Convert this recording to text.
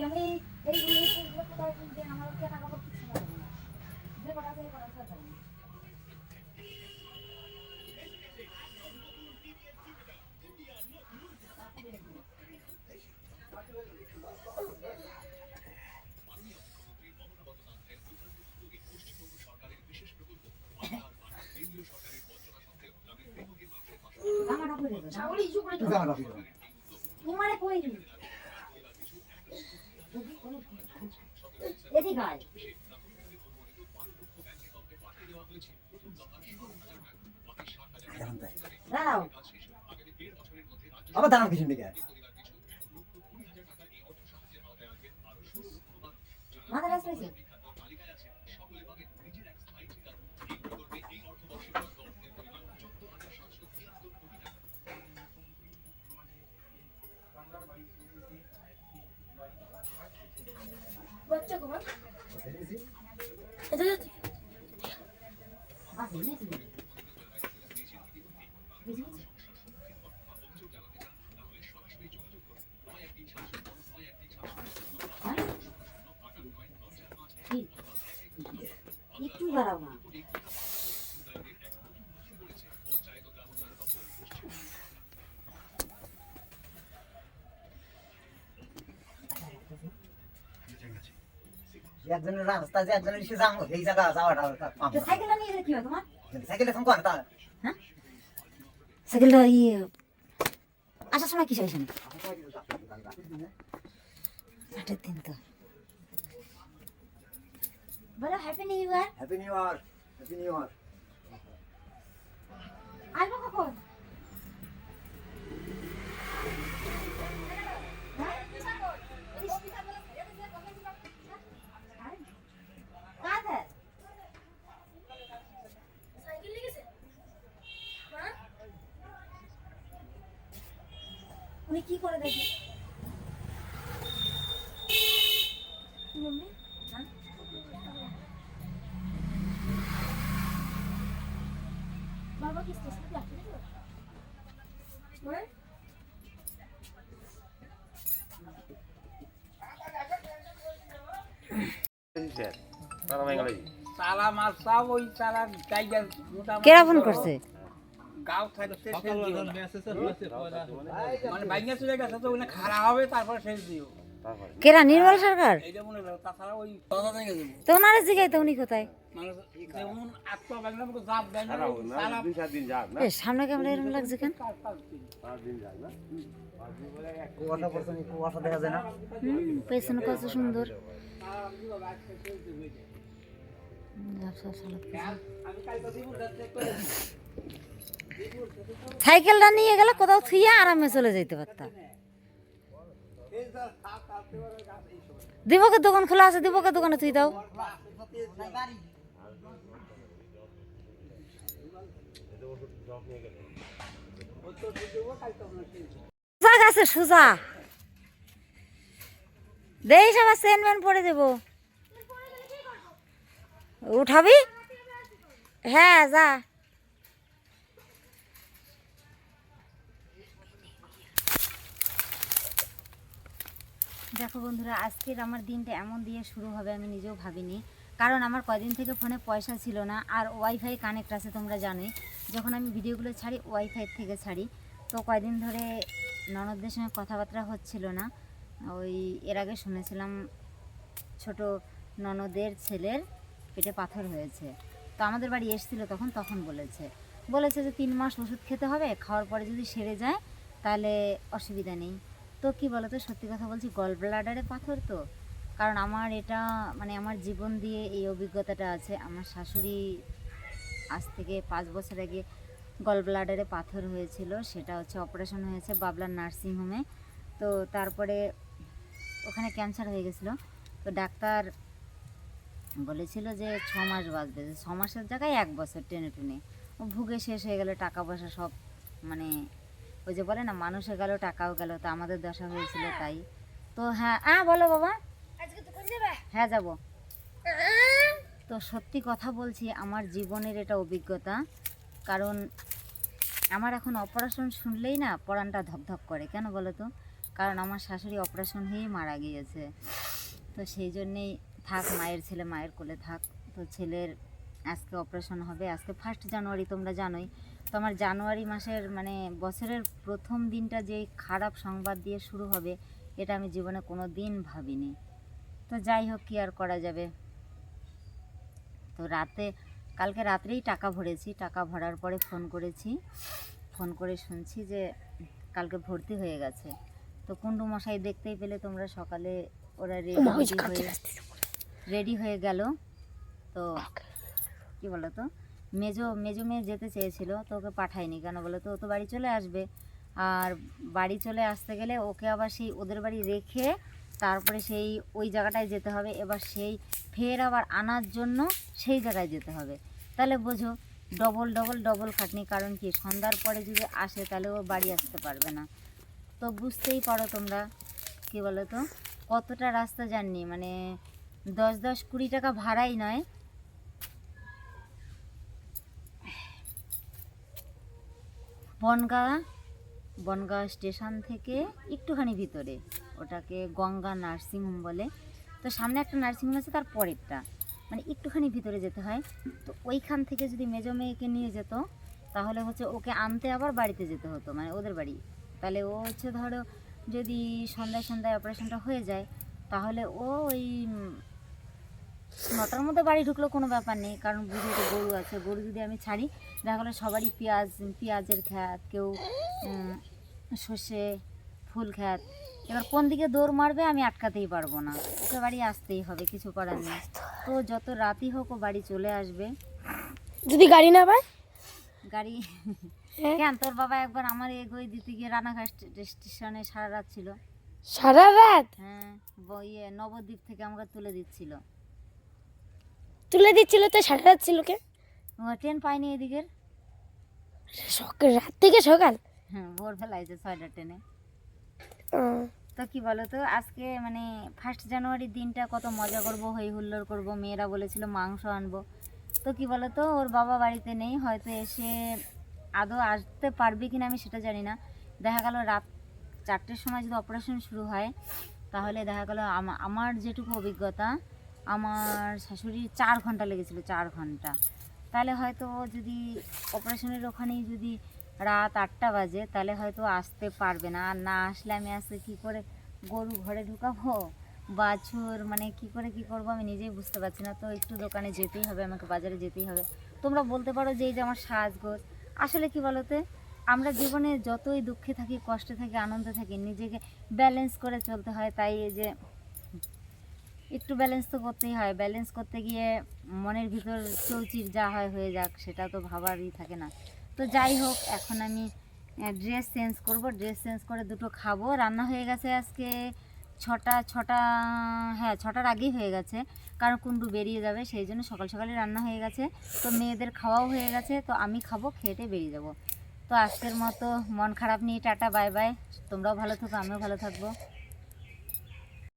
আমি এই ফুলগুলো কোথায় কিনতে আমার না যে কটা কটা জামাটা পরে। জামাটা পরে তোমারে কই দিই দাঁড়াও। আবার দাঁড়ান কিছু দিকে। মাথা পেয়েছে আছে না তুমি একটু দাঁড়াও না একজনের রাস্তা যে একজনের সে যাব এই জায়গা যাওয়াটা সাইকেলটা নিয়ে গেলে কি হয় তোমার? সাইকেলে ফোন কর তা সাইকেলটা ইয়ে আসার সময় কি চাইছেন আটের দিন তো। বলো happy new year happy new year happy new year আসব কখন? উনি কি করে দেখি? বাবা কি স্টেশনে কেরা ফোন করছে? গাঁও থাকতে। মানে বাইঙ্গা চলে গেছে তো ওখানে হবে তারপর শেষ দিও। কেরা নির্মল সরকার? এইটা মনে তাছাড়া ওই কথা থেকে দেবো তো উনি কোথায়? মানে সামনে ক্যামেরা এরকম লাগছে কেন? পেছনে কত সুন্দর। আমি কালকে সাইকেলটা নিয়ে গেলে কোথাও থুইয়া আরামে চলে যেতে পারতাম। দিবকের দোকান খোলা আছে, দিবকের দোকানে তুই দাও। সুজা গাছে, সুজা। দেই সবার ম্যান পরে দেব। উঠাবি? হ্যাঁ যা। দেখো বন্ধুরা, আজকের আমার দিনটা এমন দিয়ে শুরু হবে আমি নিজেও ভাবিনি। কারণ আমার কদিন থেকে ফোনে পয়সা ছিল না আর ওয়াইফাই কানেক্ট আছে তোমরা জানোই। যখন আমি ভিডিওগুলো ছাড়ি, ওয়াইফাই থেকে ছাড়ি। তো কয়দিন ধরে ননদদের সঙ্গে কথাবার্তা হচ্ছিল না। ওই এর আগে শুনেছিলাম ছোট ননদের ছেলের পেটে পাথর হয়েছে। তো আমাদের বাড়ি এসেছিল তখন তখন বলেছে। বলেছে যে তিন মাস ওষুধ খেতে হবে, খাওয়ার পরে যদি সেরে যায় তাহলে অসুবিধা নেই। তো কি বলতো, সত্যি কথা বলছি গল ব্লাডারে পাথর তো। কারণ আমার এটা মানে আমার জীবন দিয়ে এই অভিজ্ঞতাটা আছে। আমার শাশুড়ি আজ থেকে পাঁচ বছর আগে গল ব্লাডারে পাথর হয়েছিল। সেটা হচ্ছে অপারেশন হয়েছে বাবলার নার্সিংহোমে তো তারপরে ওখানে ক্যান্সার হয়ে গেছিল। তো ডাক্তার বলেছিল যে ছ মাস বাঁচবে। ছ মাসের জায়গায় এক বছর টেনে টুনে ও ভুগে শেষ হয়ে গেলে, টাকা পয়সা সব মানে ওই যে বলে না মানুষে গেল টাকাও গেল তো আমাদের দশা হয়েছিল তাই। তো হ্যাঁ হ্যাঁ বলো বাবা। হ্যাঁ যাব। তো সত্যি কথা বলছি আমার জীবনের এটা অভিজ্ঞতা। কারণ আমার এখন অপারেশন শুনলেই না পরানটা ধকধক করে। কেন বলো তো? কারণ আমার শাশুড়ি অপারেশন হয়েই মারা গিয়েছে। তো সেই জন্যেই থাক মায়ের ছেলে মায়ের কোলে থাক। তো ছেলের আজকে অপারেশন হবে আজকে ফার্স্ট জানুয়ারি তোমরা জানোই। তো আমার জানুয়ারি মাসের মানে বছরের প্রথম দিনটা যে খারাপ সংবাদ দিয়ে শুরু হবে এটা আমি জীবনে কোনো দিন ভাবিনি। তো যাই হোক কি আর করা যাবে? তো রাতে কালকে রাত্রেই টাকা ভরেছি টাকা ভরার পরে ফোন করেছি। ফোন করে শুনছি যে কালকে ভর্তি হয়ে গেছে। তো কুণ্ডু মশাই দেখতেই পেলে তোমরা সকালে ওরা রেডি হয়ে রেডি হয়ে গেল। তো কি বলো তো মেজো মেজো মেয়ে যেতে চেয়েছিল, তো ওকে পাঠায়নি। কেন বলো তো? ও তো বাড়ি চলে আসবে। আর বাড়ি চলে আসতে গেলে ওকে আবার সেই ওদের বাড়ি রেখে তারপরে সেই ওই জায়গাটায় যেতে হবে। এবার সেই ফের আবার আনার জন্য সেই জায়গায় যেতে হবে। তাহলে বোঝো, ডবল ডবল ডবল খাটনি। কারণ কি? সন্ধ্যার পরে যদি আসে, তাহলে ও বাড়ি আসতে পারবে না। তো বুঝতেই পারো তোমরা, কি বলো তো? কতটা রাস্তা জাননি মানে দশ দশ কুড়ি টাকা ভাড়াই নয়। বনগাঁ বনগাঁ স্টেশন থেকে একটুখানি ভিতরে। ওটাকে গঙ্গা নার্সিংহোম বলে। তো সামনে একটা নার্সিংহোম আছে, তার পরেরটা। মানে একটুখানি ভিতরে যেতে হয়। তো ওইখান থেকে যদি মেজো মেয়েকে নিয়ে যেত, তাহলে হচ্ছে ওকে আনতে আবার বাড়িতে যেতে হতো মানে ওদের বাড়ি। তাহলে ও হচ্ছে ধরো যদি সন্ধ্যায় সন্ধ্যায় অপারেশনটা হয়ে যায়, তাহলে ও ওই নটার মধ্যে বাড়ি ঢুকলেও কোনো ব্যাপার নেই কারণ বুঝে তো গরু আছে। গরু যদি আমি ছাড়ি দেখা গেলো সবারই পেঁয়াজ পেঁয়াজের খ্যাত কেউ সর্ষে ফুল খ্যাত। এবার কোন দিকে দৌড় মারবে আমি আটকাতেই পারব না। ওকে বাড়ি আসতেই হবে কিছু করার নেই। তো যত রাতই হোক ও বাড়ি চলে আসবে। যদি গাড়ি না পায়? গাড়ি হ্যাঁ। কেন? তোর বাবা একবার আমার এগোয় দিতে গিয়ে রানাঘাট স্টেশনে সারা রাত ছিল। সারা রাত? হ্যাঁ ইয়ে নবদ্বীপ থেকে আমাকে তুলে দিচ্ছিল। তুলে দিচ্ছিল তো সারা রাত ছিল কে? ট্রেন পাইনি এদিকের। সকাল রাত থেকে সকাল? হ্যাঁ ভোরবেলা আছে ছয়টা ট্রেনে। তো কি বলো তো আজকে মানে ফার্স্ট জানুয়ারির দিনটা কত মজা করব হই হুল্লোড় করব মেয়েরা বলেছিল মাংস আনব। তো কি বলো তো ওর বাবা বাড়িতে নেই হয়তো এসে আদৌ আসতে পারবে কিনা আমি সেটা জানি না। দেখা গেল রাত চারটের সময় যদি অপারেশন শুরু হয় তাহলে দেখা গেল আমার যেটুকু অভিজ্ঞতা আমার শাশুড়ির চার ঘণ্টা লেগেছিল, চার ঘণ্টা। তাহলে হয়তো যদি অপারেশনের ওখানেই যদি রাত আটটা বাজে, তাহলে হয়তো আসতে পারবে না। আর না আসলে আমি আসতে কী করে গরু ঘরে ঢুকাবো? বাছুর মানে কি করে কি করব আমি নিজেই বুঝতে পারছি না। তো একটু দোকানে যেতেই হবে, আমাকে বাজারে যেতেই হবে। তোমরা বলতে পারো যে এই যে আমার সাজগোজ, আসলে কি বলতে? আমরা জীবনে যতই দুঃখে থাকি, কষ্টে থাকি, আনন্দে থাকি, নিজেকে ব্যালেন্স করে চলতে হয়। তাই এই যে একটু ব্যালেন্স তো করতেই হয়। ব্যালেন্স করতে গিয়ে মনের ভিতর চৌচির যা হয় হয়ে যাক, সেটা তো ভাবারই থাকে না। তো যাই হোক, এখন আমি ড্রেস চেঞ্জ করব। ড্রেস চেঞ্জ করে দুটো খাব। রান্না হয়ে গেছে আজকে ছটা ছটা হ্যাঁ ছটার আগেই হয়ে গেছে। কারণ কুন্ডু বেরিয়ে যাবে, সেই জন্য সকাল সকালে রান্না হয়ে গেছে। তো মেয়েদের খাওয়াও হয়ে গেছে। তো আমি খাব খেটে বেরিয়ে যাব। তো আজকের মতো মন খারাপ নিয়ে টাটা বাই বাই তোমরাও ভালো থাকো, আমিও ভালো থাকব।